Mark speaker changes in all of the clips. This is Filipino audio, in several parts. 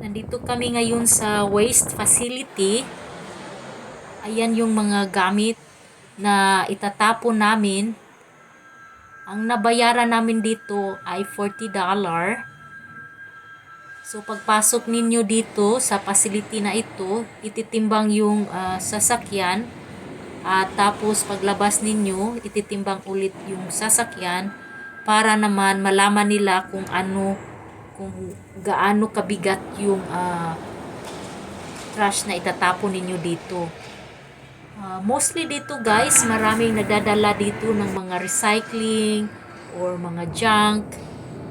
Speaker 1: Nandito kami ngayon sa waste facility. Ayan yung mga gamit na itatapon namin. Ang nabayaran namin dito ay $40. So pagpasok ninyo dito sa facility na ito, ititimbang yung ah, sasakyan at tapos paglabas ninyo, ititimbang ulit yung sasakyan para naman malaman nila kung ano kung gaano kabigat yung ah, trash na itatapon ninyo dito. Ah, mostly dito guys, maraming nadadala dito ng mga recycling or mga junk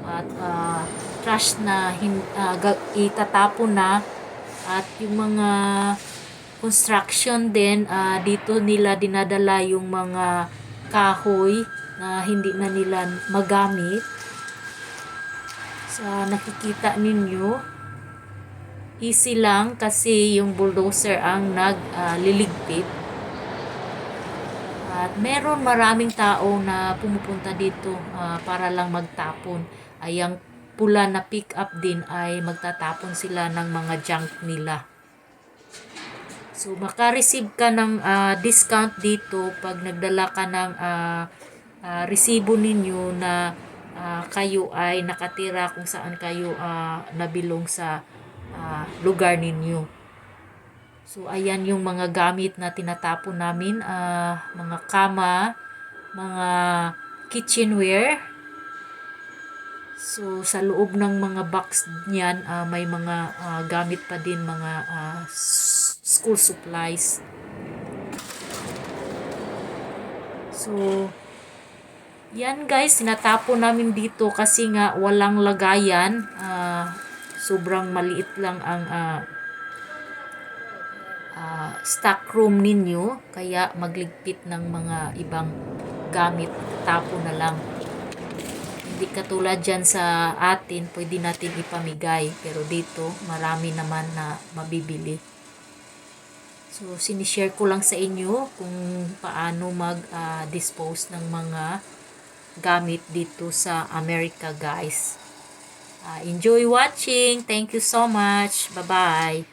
Speaker 1: at ah, trash na hin- ga- itatapon na at yung mga construction din ah, dito nila dinadala yung mga kahoy na hindi na nila magamit sa nakikita ninyo easy lang kasi yung bulldozer ang nagliligpit at meron maraming tao na pumupunta dito ah, para lang magtapon. Ay ang pula na pick up din ay magtatapon sila ng mga junk nila. So, makareceive ka ng ah, discount dito pag nagdala ka ng ah, ah, resibo ninyo na ah, kayo ay nakatira kung saan kayo ah, nabilong sa ah, lugar ninyo. So, ayan yung mga gamit na tinatapon namin. ah, mga kama, mga kitchenware. So, sa loob ng mga box niyan, ah, may mga ah, gamit pa din mga s- school supplies. So, yan guys, sinatapon namin dito kasi nga walang lagayan. Ah, sobrang maliit lang ang ah, ah, stock room ninyo. Kaya magligpit ng mga ibang gamit. Tapo na lang. Hindi katulad dyan sa atin, pwede natin ipamigay. Pero dito, marami naman na mabibili. So, sinishare ko lang sa inyo kung paano mag-dispose ng mga gamit dito sa America, guys. Ah, enjoy watching. Thank you so much. Bye-bye.